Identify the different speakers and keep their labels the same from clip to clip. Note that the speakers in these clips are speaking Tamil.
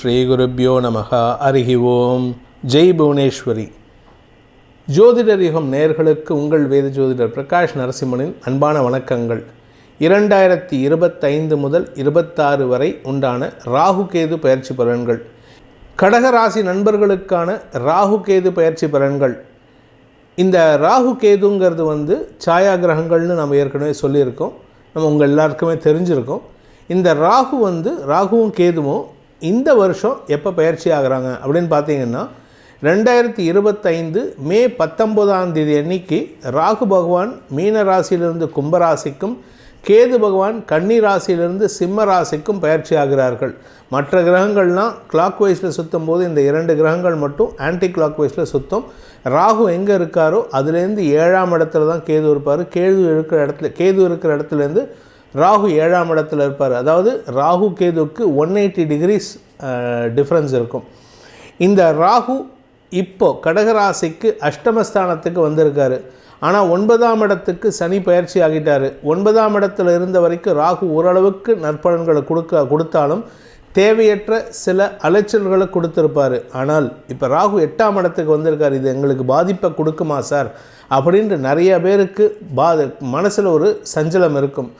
Speaker 1: ஸ்ரீ குருப்பியோ நமக. அருகி ஓம். ஜெய் புவனேஸ்வரி. ஜோதிடர் யுகம் நேர்களுக்கு உங்கள் வேத ஜோதிடர் பிரகாஷ் நரசிம்மனின் அன்பான வணக்கங்கள். இரண்டாயிரத்தி இருபத்தைந்து முதல் இருபத்தாறு வரை உண்டான ராகு கேது பயிற்சி பலன்கள். கடகராசி நண்பர்களுக்கான ராகு கேது பயிற்சி பலன்கள். இந்த ராகு கேதுங்கிறது வந்து சாயா கிரகங்கள்னு நம்ம ஏற்கனவே சொல்லியிருக்கோம். நம்ம உங்கள் எல்லாருக்குமே தெரிஞ்சிருக்கோம். இந்த ராகு வந்து ராகுவும் கேதுவும் இந்த வருஷம் எப்போ பயிற்சி ஆகுறாங்க அப்படின்னு பார்த்தீங்கன்னா ரெண்டாயிரத்தி இருபத்தைந்து மே பத்தொம்போதாம் தேதி அன்னைக்கு ராகு பகவான் மீன ராசியிலிருந்து கும்பராசிக்கும் கேது பகவான் கன்னி ராசியிலிருந்து சிம்ம ராசிக்கும் பயிற்சி ஆகிறார்கள். மற்ற கிரகங்கள்லாம் கிளாக் வைஸில் சுற்றும் போது இந்த இரண்டு கிரகங்கள் மட்டும் ஆன்டி கிளாக் வைஸில் சுத்தும். ராகு எங்கே இருக்காரோ அதுலேருந்து ஏழாம் இடத்துல தான் கேது இருப்பார். கேது இருக்கிற இடத்துல கேது இருக்கிற இடத்துலேருந்து ராகு ஏழாம் இடத்துல இருப்பார். அதாவது ராகு கேதுவுக்கு ஒன் எயிட்டி டிகிரிஸ் டிஃப்ரென்ஸ் இருக்கும். இந்த ராகு இப்போ கடகராசிக்கு அஷ்டமஸ்தானத்துக்கு வந்திருக்காரு. ஆனால் ஒன்பதாம் இடத்துக்கு சனி பயிற்சி ஆகிட்டார். ஒன்பதாம் இடத்துல இருந்த வரைக்கும் ராகு ஓரளவுக்கு நற்பலன்களை கொடுக்க கொடுத்தாலும் தேவையற்ற சில அலைச்சல்களை கொடுத்துருப்பார். ஆனால் இப்போ ராகு எட்டாம் இடத்துக்கு வந்திருக்கார். இது எங்களுக்கு பாதிப்பை கொடுக்குமா சார்? அப்படின்ட்டு நிறைய பேருக்கு பாத மனசில் ஒரு சஞ்சலம் இருக்கும்.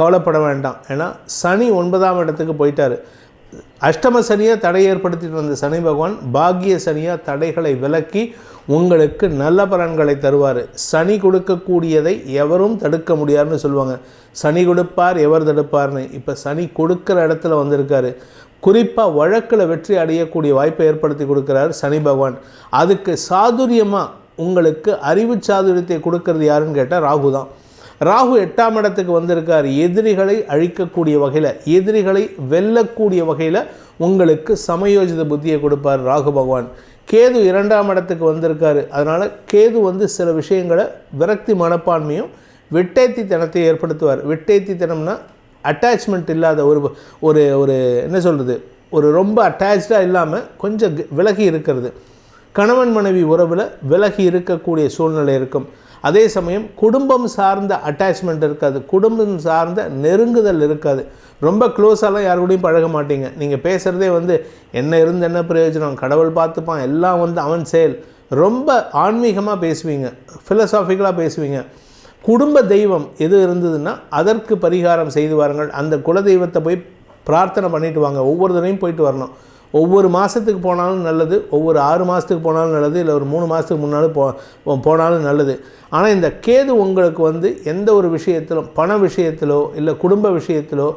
Speaker 1: கவலைப்பட வேண்டாம். ஏன்னா சனி ஒன்பதாம் இடத்துக்கு போயிட்டார். அஷ்டம சனியாக தடை ஏற்படுத்திட்டு வந்த சனி பகவான் பாக்கிய சனியாக தடைகளை விலக்கி உங்களுக்கு நல்ல பலன்களை தருவார். சனி கொடுக்கக்கூடியதை எவரும் தடுக்க முடியாதுன்னு சொல்லுவாங்க. சனி கொடுப்பார் எவர் தடுப்பார்னு. இப்போ சனி கொடுக்குற இடத்துல வந்திருக்காரு. குறிப்பாக வழக்கில் வெற்றி அடையக்கூடிய வாய்ப்பை ஏற்படுத்தி கொடுக்குறாரு சனி பகவான். அதுக்கு சாதுரியமாக உங்களுக்கு அறிவு சாதுரியத்தை கொடுக்கறது யாருன்னு கேட்டால் ராகு தான். ராகு எட்டாம் இடத்துக்கு வந்திருக்கார். எதிரிகளை அழிக்கக்கூடிய வகையில் எதிரிகளை வெல்லக்கூடிய வகையில் உங்களுக்கு சமயோஜித புத்தியை கொடுப்பார் ராகு பகவான். கேது இரண்டாம் இடத்துக்கு வந்திருக்காரு. அதனால் கேது வந்து சில விஷயங்களை விரக்தி மனப்பான்மையும் விட்டேத்தித்தனத்தை ஏற்படுத்துவார். விட்டேத்தித்தனம்னா அட்டாச்மெண்ட் இல்லாத ஒரு ஒரு ஒரு என்ன சொல்கிறது ஒரு ரொம்ப அட்டாச்சாக இல்லாமல் கொஞ்சம் விலகி இருக்கிறது. கணவன் மனைவி உறவில் விலகி இருக்கக்கூடிய சூழ்நிலை இருக்கும். அதே சமயம் குடும்பம் சார்ந்த அட்டாச்மெண்ட் இருக்காது. குடும்பம் சார்ந்த நெருங்குதல் இருக்காது. ரொம்ப க்ளோஸாலாம் யாரு கூடயும் பழக மாட்டீங்க. நீங்கள் பேசுகிறதே வந்து என்ன இருந்து என்ன பிரயோஜனம்? கடவுள் பார்த்துப்பான். எல்லாம் வந்து அவன் செயல். ரொம்ப ஆன்மீகமாக பேசுவீங்க. ஃபிலசாஃபிக்கலாக பேசுவீங்க. குடும்ப தெய்வம் எது இருந்ததுன்னா அதற்கு பரிகாரம் செய்து வாருங்கள். அந்த குலதெய்வத்தை போய் பிரார்த்தனை பண்ணிட்டு வாங்க. ஒவ்வொரு தடவையும் போயிட்டு வரணும். ஒவ்வொரு மாதத்துக்கு போனாலும் நல்லது ஒவ்வொரு ஆறு மாதத்துக்கு போனாலும் நல்லது இல்லை ஒரு மூணு மாதத்துக்கு முன்னாலும் போ போனாலும் நல்லது. ஆனால் இந்த கேது உங்களுக்கு வந்து எந்த ஒரு விஷயத்திலும் பண விஷயத்திலோ இல்லை குடும்ப விஷயத்திலோ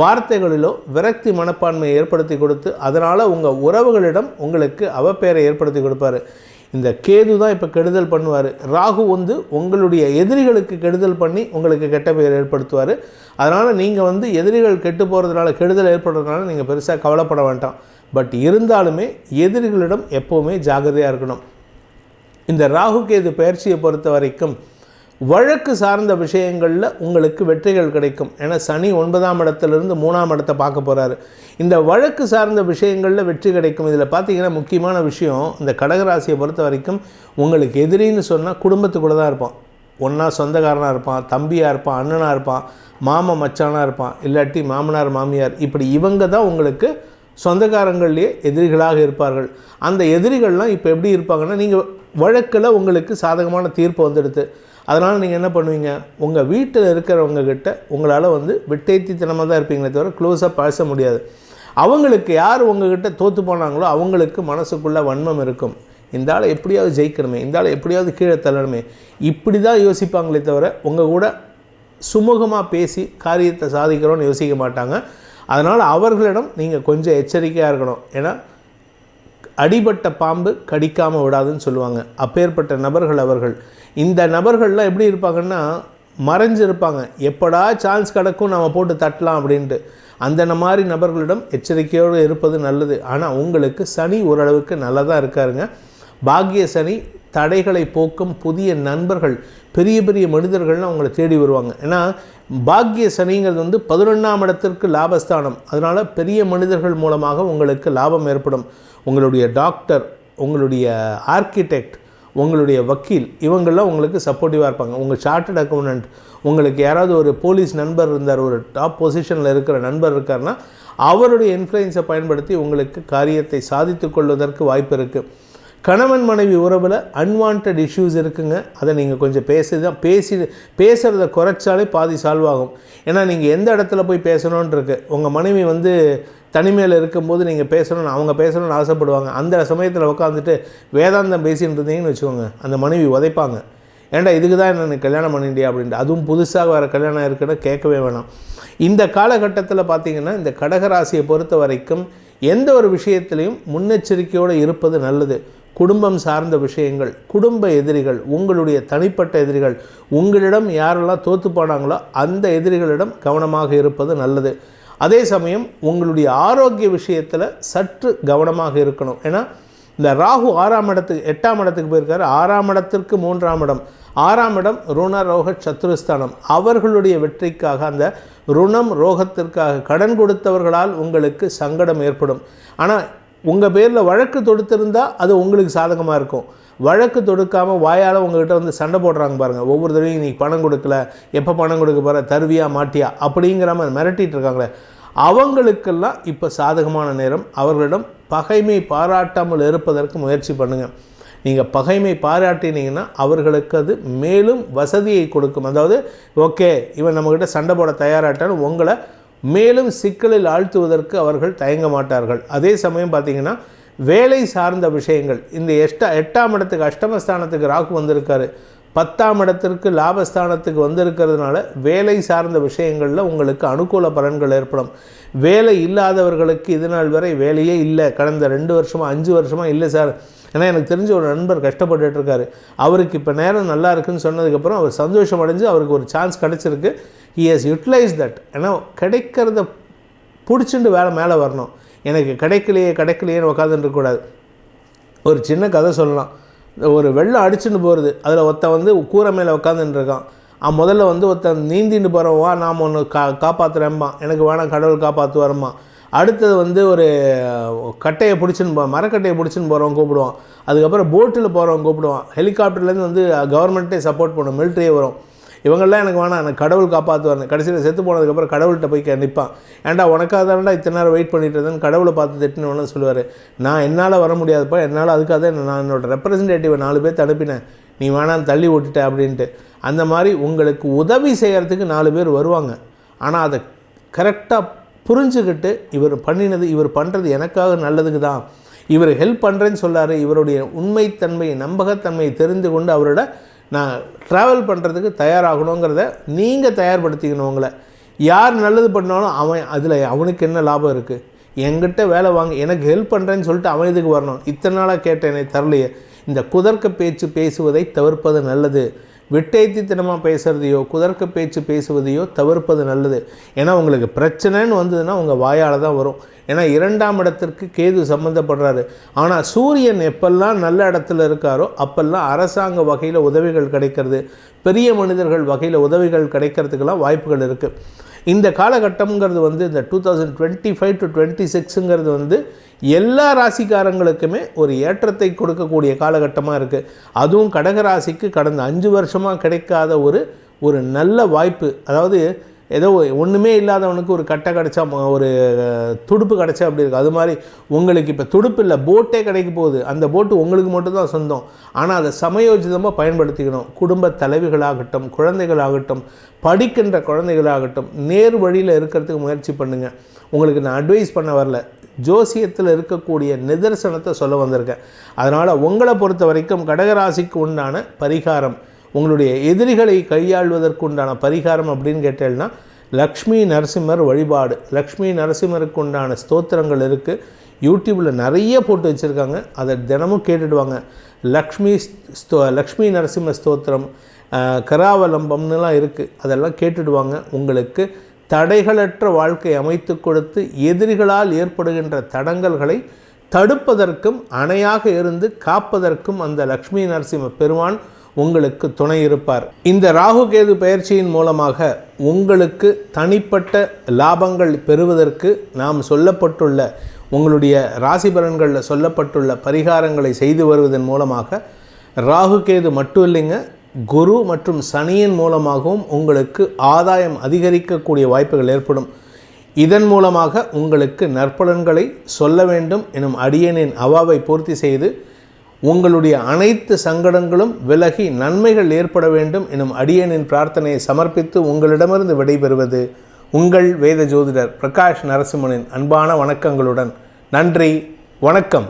Speaker 1: வார்த்தைகளிலோ விரக்தி மனப்பான்மையை ஏற்படுத்தி கொடுத்து அதனால் உங்கள் உறவுகளிடம் உங்களுக்கு அவப்பெயரை ஏற்படுத்தி கொடுப்பாரு. இந்த கேது தான் இப்போ கெடுதல் பண்ணுவார். ராகு வந்து உங்களுடைய எதிரிகளுக்கு கெடுதல் பண்ணி உங்களுக்கு கெட்ட பெயர் ஏற்படுத்துவார். அதனால் நீங்கள் வந்து எதிரிகள் கெட்டு போகிறதுனால கெடுதல் ஏற்படுறதுனால நீங்கள் பெருசாக கவலைப்பட வேண்டாம். பட் இருந்தாலுமே எதிரிகளிடம் எப்போவுமே ஜாகிரதையாக இருக்கணும். இந்த ராகு கேது பயிற்சியை பொறுத்த வரைக்கும் வழக்கு சார்ந்த விஷயங்களில் உங்களுக்கு வெற்றிகள் கிடைக்கும். ஏன்னா சனி ஒன்பதாம் இடத்துலேருந்து மூணாம் இடத்தை பார்க்க போகிறாரு இந்த வழக்கு சார்ந்த விஷயங்களில் வெற்றி கிடைக்கும். இதில் பார்த்தீங்கன்னா முக்கியமான விஷயம் இந்த கடகராசியை பொறுத்த வரைக்கும் உங்களுக்கு எதிரின்னு சொன்னால் குடும்பத்துக்குள்ளே தான் இருப்பான். ஒன்றா சொந்தக்காரனாக இருப்பான் தம்பியாக இருப்பான் அண்ணனாக இருப்பான் மாமன் மச்சானாக இருப்பான் இல்லாட்டி மாமனார் மாமியார் இப்படி இவங்க தான் உங்களுக்கு சொந்தக்காரங்கள்லேயே எதிரிகளாக இருப்பார்கள். அந்த எதிரிகள்லாம் இப்போ எப்படி இருப்பாங்கன்னா நீங்கள் வழக்கில் உங்களுக்கு சாதகமான தீர்ப்பு வந்துடுது. அதனால் நீங்கள் என்ன பண்ணுவீங்க? உங்கள் வீட்டில் இருக்கிறவங்க கிட்ட உங்களால் வந்து விட்டேத்தித்தனமாக தான் இருப்பீங்களே தவிர க்ளோஸாக பேச முடியாது. அவங்களுக்கு யார் உங்ககிட்ட தோற்று போனாங்களோ அவங்களுக்கு மனசுக்குள்ளே வன்மம் இருக்கும். இந்த ஆளை எப்படியாவது ஜெயிக்கணுமே இந்த ஆளை எப்படியாவது கீழே தள்ளணுமே. இப்படி தான் யோசிப்பாங்களே தவிர உங்கள் கூட சுமூகமாக பேசி காரியத்தை சாதிக்கிறோன்னு யோசிக்க மாட்டாங்க. அதனால் அவர்களிடம் நீங்கள் கொஞ்சம் எச்சரிக்கையாக இருக்கணும். ஏன்னா அடிபட்ட பாம்பு கடிக்காமல் விடாதுன்னு சொல்லுவாங்க. அப்பேற்பட்ட நபர்கள் அவர்கள். இந்த நபர்கள்லாம் எப்படி இருப்பாங்கன்னா மறைஞ்சு இருப்பாங்க எப்படா சான்ஸ் கிடக்கும் நம்ம போட்டு தட்டலாம் அப்படின்ட்டு. அந்த மாதிரி நபர்களிடம் எச்சரிக்கையோடு இருப்பது நல்லது. ஆனால் உங்களுக்கு சனி ஓரளவுக்கு நல்லதாக இருக்காருங்க. பாக்கிய சனி தடைகளை போக்கும் புதிய நண்பர்கள் பெரிய பெரிய மனிதர்கள்லாம் அவங்களை தேடி வருவாங்க. ஏன்னா பாக்கிய சனிங்கிறது வந்து பதினொன்றாம் இடத்திற்கு லாபஸ்தானம். அதனால் பெரிய மனிதர்கள் மூலமாக உங்களுக்கு லாபம் ஏற்படும். உங்களுடைய டாக்டர் உங்களுடைய ஆர்கிடெக்ட் உங்களுடைய வக்கீல் இவங்கெல்லாம் உங்களுக்கு சப்போர்ட்டிவாக இருப்பாங்க. உங்கள் சார்ட்டட் அக்கௌண்டன்ட் உங்களுக்கு யாராவது ஒரு போலீஸ் நண்பர் இருந்தார் ஒரு டாப் பொசிஷனில் இருக்கிற நண்பர் இருக்காருன்னா அவருடைய இன்ஃப்ளூயன்ஸை பயன்படுத்தி உங்களுக்கு காரியத்தை சாதித்து கொள்வதற்கு வாய்ப்பு இருக்குது கணவன் மனைவி உறவில் அன்வான்ட் இஷ்யூஸ் இருக்குங்க. அதை நீங்கள் கொஞ்சம் பேசி தான் பேசி பேசுகிறத குறைச்சாலே பாதி சால்வ் ஆகும். ஏன்னா நீங்கள் எந்த இடத்துல போய் பேசணுன்னு இருக்கு உங்கள் மனைவி வந்து தனிமையில் இருக்கும்போது நீங்கள் பேசணும்னு அவங்க பேசணும்னு ஆசைப்படுவாங்க. அந்த சமயத்தில் உட்காந்துட்டு வேதாந்தம் பேசின்னு இருந்தீங்கன்னு வச்சுக்கோங்க. அந்த மனைவி உதைப்பாங்க. ஏன்டா இதுக்கு தான் என்ன கல்யாணம் பண்ணிட்டியா அப்படின்ட்டு. அதுவும் புதுசாக வர கல்யாணம் இருக்குன்னு கேட்கவே வேணாம். இந்த காலகட்டத்தில் பார்த்தீங்கன்னா இந்த கடகராசியை பொறுத்த வரைக்கும் எந்த ஒரு விஷயத்துலையும் முன்னெச்சரிக்கையோடு இருப்பது நல்லது. குடும்பம் சார்ந்த விஷயங்கள் குடும்ப எதிரிகள் உங்களுடைய தனிப்பட்ட எதிரிகள் உங்களிடம் யாரெல்லாம் தோத்து போனாங்களோ அந்த எதிரிகளிடம் கவனமாக இருப்பது நல்லது. அதே சமயம் உங்களுடைய ஆரோக்கிய விஷயத்தில் சற்று கவனமாக இருக்கணும். ஏன்னா இந்த ராகு ஆறாம் இடத்துக்கு எட்டாம் இடத்துக்கு போயிருக்காரு. ஆறாம் இடத்திற்கு மூன்றாம் இடம். ஆறாம் இடம் ருண ரோக சத்துருஸ்தானம் அவர்களுடைய வெற்றிக்காக அந்த ருணம் ரோகத்திற்காக கடன் கொடுத்தவர்களால் உங்களுக்கு சங்கடம் ஏற்படும். ஆனால் உங்கள் பேரில் வழக்கு தொடுத்திருந்தால் அது உங்களுக்கு சாதகமாக இருக்கும். வழக்கு தொடுக்காமல் வாயால் உங்கள்கிட்ட வந்து சண்டை போடுறாங்க பாருங்கள் ஒவ்வொரு தடவையும் நீ பணம் கொடுக்கல எப்போ பணம் கொடுக்க போகிற தருவியா மாட்டியா? அப்படிங்கிற மாதிரி மிரட்டிகிட்டு இருக்காங்களே. அவங்களுக்கெல்லாம் இப்போ சாதகமான நேரம். அவர்களிடம் பகைமை பாராட்டாமல் இருப்பதற்கு முயற்சி பண்ணுங்கள் நீங்கள் பகைமை பாராட்டினீங்கன்னா அவர்களுக்கு அது மேலும் வசதியை கொடுக்கும். அதாவது ஓகே இவன் நம்மக்கிட்ட சண்டை போட தயாராட்டான்னு உங்களை மேலும் சிக்கலில் ஆழ்த்துவதற்கு அவர்கள் தயங்க மாட்டார்கள். அதே சமயம் பார்த்தீங்கன்னா வேலை சார்ந்த விஷயங்கள். இந்த எஷ்டா எட்டாம் இடத்துக்கு அஷ்டமஸ்தானத்துக்கு ராகு வந்திருக்காரு. பத்தாம் இடத்திற்கு லாபஸ்தானத்துக்கு வந்திருக்கிறதுனால வேலை சார்ந்த விஷயங்களில் உங்களுக்கு அனுகூல பலன்கள் ஏற்படும். வேலை இல்லாதவர்களுக்கு இது நாள் வரை வேலையே இல்லை. கடந்த ரெண்டு வருஷமாக அஞ்சு வருஷமாக இல்லை சார். ஏன்னா எனக்கு தெரிஞ்ச ஒரு நண்பர் கஷ்டப்பட்டுட்டு இருக்காரு அவருக்கு இப்போ நேரம் நல்லா இருக்குன்னு சொன்னதுக்கப்புறம் அவர் சந்தோஷம் அடைஞ்சு அவருக்கு ஒரு சான்ஸ் கிடச்சிருக்கு. ஹி ஹஸ் யூட்டிலைஸ் தட் ஏன்னா கிடைக்கிறத பிடிச்சிட்டு வேலை மேலே வரணும். எனக்கு கிடைக்கலையே கிடைக்கலையேன்னு உட்காந்துருக்கக்கூடாது ஒரு சின்ன கதை சொல்லலாம். ஒரு வெள்ளம் அடிச்சுட்டு போகிறது அதில் ஒருத்தன் வந்து கூரை மேலே உட்காந்துட்டுருக்கான் அவன் முதல்ல வந்து ஒருத்தன் நீந்தின்னு போகிறவா நாம் ஒன்று கா காப்பாற்றுறேம்மா எனக்கு வேணாம் கடவுள் காப்பாற்றுவாரம்மா அடுத்தது வந்து ஒரு கட்டையை பிடிச்சின்னு போ மரக்கட்டையை பிடிச்சின்னு போகிறவன் கூப்பிடுவான். அதுக்கப்புறம் போட்டில் போகிறவன் கூப்பிடுவான். ஹெலிகாப்டர்லேருந்து வந்து கவர்மெண்ட்டே சப்போர்ட் பண்ணும் மிலிட்ரியே வரும். இவங்கெல்லாம் எனக்கு வேணாம் எனக்கு கடவுள் காப்பாற்றுவார் கடைசியில் செத்து போனதுக்கப்புறம் கடவுள்கிட்ட போய் கே நிற்பான் ஏன்டா உனக்காக தான்டா இத்தனை நேரம் வெயிட் பண்ணிட்டு இருந்தேன்னு கடவுளை பார்த்து திட்டினவனு சொல்லுவார் நான் என்னால் வர முடியாதுப்பா என்னால் அதுக்காக தான் நான் என்னோடய ரெப்ரசன்டேட்டிவை நாலு பேர் அனுப்பினேன் நீ வேணாம் தள்ளி விட்டுட்ட அப்படின்ட்டு. அந்த மாதிரி உங்களுக்கு உதவி செய்கிறதுக்கு நாலு பேர் வருவாங்க. ஆனால் அதை கரெக்டாக புரிஞ்சுக்கிட்டு இவர் பண்ணினது இவர் பண்ணுறது எனக்காக நல்லதுக்கு தான் இவர் ஹெல்ப் பண்ணுறேன்னு சொல்லார் இவருடைய உண்மைத்தன்மை நம்பகத்தன்மையை தெரிந்து கொண்டு அவரோட நான் ட்ராவல் பண்ணுறதுக்கு தயாராகணுங்கிறத நீங்கள் தயார்படுத்திக்கணும் உங்களை. யார் நல்லது பண்ணாலும் அவன் அதில் அவனுக்கு என்ன லாபம் இருக்குது என்கிட்ட வேலை வாங்க எனக்கு ஹெல்ப் பண்ணுறேன்னு சொல்லிட்டு அவன் இதுக்கு வரணும்? இத்தனை நாளாக கேட்டேனே தரலையே. இந்த குதர்க்க பேச்சு பேசுவதை தவிர்ப்பது நல்லது. விட்டேத்தித்தனமாக பேசுகிறதையோ குதர்க்க பேச்சு பேசுவதையோ தவிர்ப்பது நல்லது. ஏன்னா உங்களுக்கு பிரச்சனைன்னு வந்ததுன்னா உங்கள் வாயால் தான் வரும். ஏன்னா இரண்டாம் இடத்திற்கு கேது சம்மந்தப்படுறாரு ஆனால் சூரியன் எப்பெல்லாம் நல்ல இடத்துல இருக்காரோ அப்பெல்லாம் அரசாங்க வகையில் உதவிகள் கிடைக்கிறது. பெரிய மனிதர்கள் வகையில் உதவிகள் கிடைக்கிறதுக்கெல்லாம் வாய்ப்புகள் இருக்குது இந்த காலகட்டம்ங்கிறது வந்து இந்த two thousand twenty five to twenty சிக்ஸுங்கிறது வந்து எல்லா ராசிக்காரங்களுக்குமே ஒரு ஏற்றத்தை கொடுக்கக்கூடிய காலகட்டமாக இருக்குது அதுவும் கடகராசிக்கு கடந்த அஞ்சு வருஷமாக கிடைக்காத ஒரு ஒரு நல்ல வாய்ப்பு. அதாவது ஏதோ ஒன்றுமே இல்லாதவனுக்கு ஒரு கட்டை கிடச்சா ஒரு துடுப்பு கிடச்சா அப்படி இருக்குது அது மாதிரி உங்களுக்கு இப்போ துடுப்பு இல்லை போட்டே கிடைக்க போகுது. அந்த போட்டு உங்களுக்கு மட்டும்தான் சொந்தம். ஆனால் அதை சமயோஜிதமாக பயன்படுத்திக்கணும். குடும்ப தலைவிகளாகட்டும் குழந்தைகளாகட்டும் படிக்கின்ற குழந்தைகளாகட்டும் நேர் வழியில் இருக்கிறதுக்கு முயற்சி பண்ணுங்கள் உங்களுக்கு நான் அட்வைஸ் பண்ண வரல. ஜோசியத்தில் இருக்கக்கூடிய நிதர்சனத்தை சொல்ல வந்திருக்கேன். அதனால் உங்களை பொறுத்த வரைக்கும் கடகராசிக்கு உண்டான பரிகாரம் உங்களுடைய எதிரிகளை கையாள்வதற்கு உண்டான பரிகாரம் அப்படின்னு கேட்டேன்னா லக்ஷ்மி நரசிம்மர் வழிபாடு. லக்ஷ்மி நரசிம்மருக்கு உண்டான ஸ்தோத்திரங்கள் இருக்குது யூடியூப்பில் நிறைய போட்டு வச்சுருக்காங்க. அதை தினமும் கேட்டுடுவாங்க. லக்ஷ்மி ஸ்தோ லக்ஷ்மி நரசிம்ம ஸ்தோத்திரம் கராவலம்பம்னுலாம் இருக்குது அதெல்லாம் கேட்டுடுவாங்க. உங்களுக்கு தடைகளற்ற வாழ்க்கை அமைத்து கொடுத்து எதிரிகளால் ஏற்படுகின்ற தடங்கல்களை தடுப்பதற்கும் அணையாக இருந்து காப்பதற்கும் அந்த லக்ஷ்மி நரசிம்ம பெருமான் உங்களுக்கு துணை இருப்பார். இந்த ராகு கேது பயிற்சியின் மூலமாக உங்களுக்கு தனிப்பட்ட லாபங்கள் பெறுவதற்கு நாம் சொல்லப்பட்டுள்ள உங்களுடைய ராசி பலன்களில் சொல்லப்பட்டுள்ள பரிகாரங்களை செய்து வருவதன் மூலமாக ராகு கேது மட்டும் இல்லைங்க குரு மற்றும் சனியின் மூலமாகவும் உங்களுக்கு ஆதாயம் அதிகரிக்கக்கூடிய வாய்ப்புகள் ஏற்படும். இதன் மூலமாக உங்களுக்கு நற்பலன்களை சொல்ல வேண்டும் எனும் அடியனின் அவாவை பூர்த்தி செய்து உங்களுடைய அனைத்து சங்கடங்களும் விலகி நன்மைகள் ஏற்பட வேண்டும் எனும் அடியனின் பிரார்த்தனையை சமர்ப்பித்து உங்களிடமிருந்து விடைபெறுவது உங்கள் வேத ஜோதிடர் பிரகாஷ் நரசிம்மனின் அன்பான வணக்கங்களுடன். நன்றி வணக்கம்.